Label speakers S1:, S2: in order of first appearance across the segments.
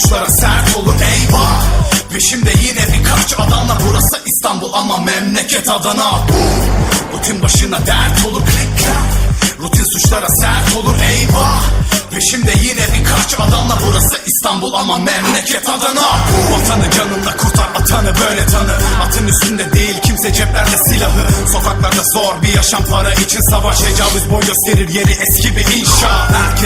S1: suçlara sert olur eyvah! Peşimde yine birkaç adamla burası İstanbul ama memleket Adana. Rutin başına dert olur klik Rutin suçlara sert olur eyvah! Peşimde yine birkaç adamla burası İstanbul ama memleket Adana. Vatanı canında kurtar atanı böyle tanı. Atın üstünde değil kimse ceplerde silahı. Sokaklarda zor bir yaşam para için savaş. Tecavüz boy gösterir yeri eski bir inşa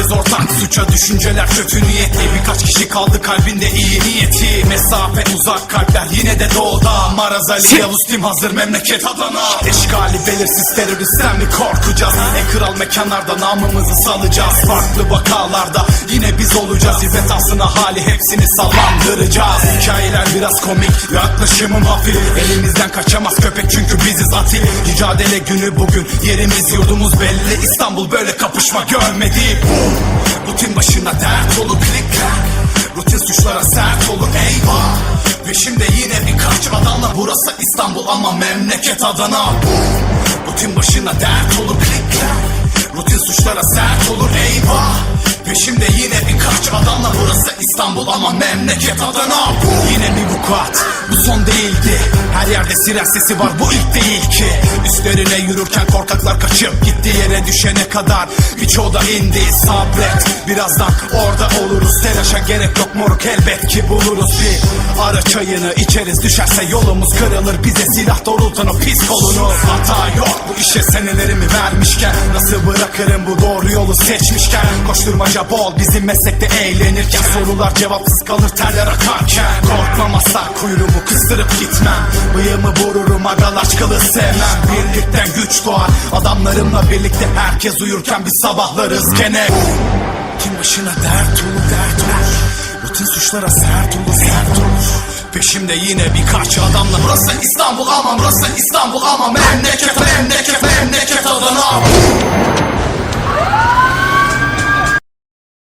S1: Herkes ortak. Suça düşünceler kötü niyetli. Birkaç kişi kaldı kalbinde iyi niyeti. Mesafe uzak kalpler yine de doğuda. Maraz Ali Yavuz Tim hazır memleket Adana. Eşkali belirsiz teröristten mi korkacağız? En kral mekanlarda namımızı salacağız. Farklı vakalarda yine biz olacağız. İzzet aslına hali hepsini sallandıracağız. Hikayeler biraz komik yaklaşımım hafif. Elimizden kaçamaz köpek çünkü biziz atil. Mücadele günü bugün yerimiz yurdumuz belli. İstanbul böyle kapışma görmedi. Boom. Rutin başına dert olur klik klak Rutin suçlara sert olur eyvah. Peşimde yine birkaç adamla burası İstanbul ama memleket Adana. Boom. Rutin başına dert olur klik klak Rutin suçlara sert olur eyvah. Peşimde yine birkaç adamla burası İstanbul ama memleket Adana. Yine bir vukuat bu son değildi. Her yerde siren sesi var bu ilk değil ki. Üstlerine yürürken korkaklar kaçıp gitti düşene kadar. Birçoğu da indi sabret. Birazdan orada oluruz. Telaşa gerek yok moruk elbet ki buluruz. Bir Ara çayını içeriz. Düşerse yolumuz kırılır. Bize silah doğrultan o pis kolunu. Hata yok bu işe senelerimi vermişken. Nasıl bırakırım bu doğru yolu seçmişken? Koşturmaca bol bizim meslekte eğlenirken. Sorular cevapsız kalır terler akarken kuyruğumu kıstırıp gitmem. Bıyığımı vururum agalaçkalı sevmem. Birlikten güç doğar. Adamlarımla birlikte Herkes uyurken biz sabahlarız. Gene Kim başına dert olur dert olur? Rutin suçlara sert olur sert olur. Peşimde yine birkaç adamla. Burası İstanbul ama burası İstanbul ama. Memleket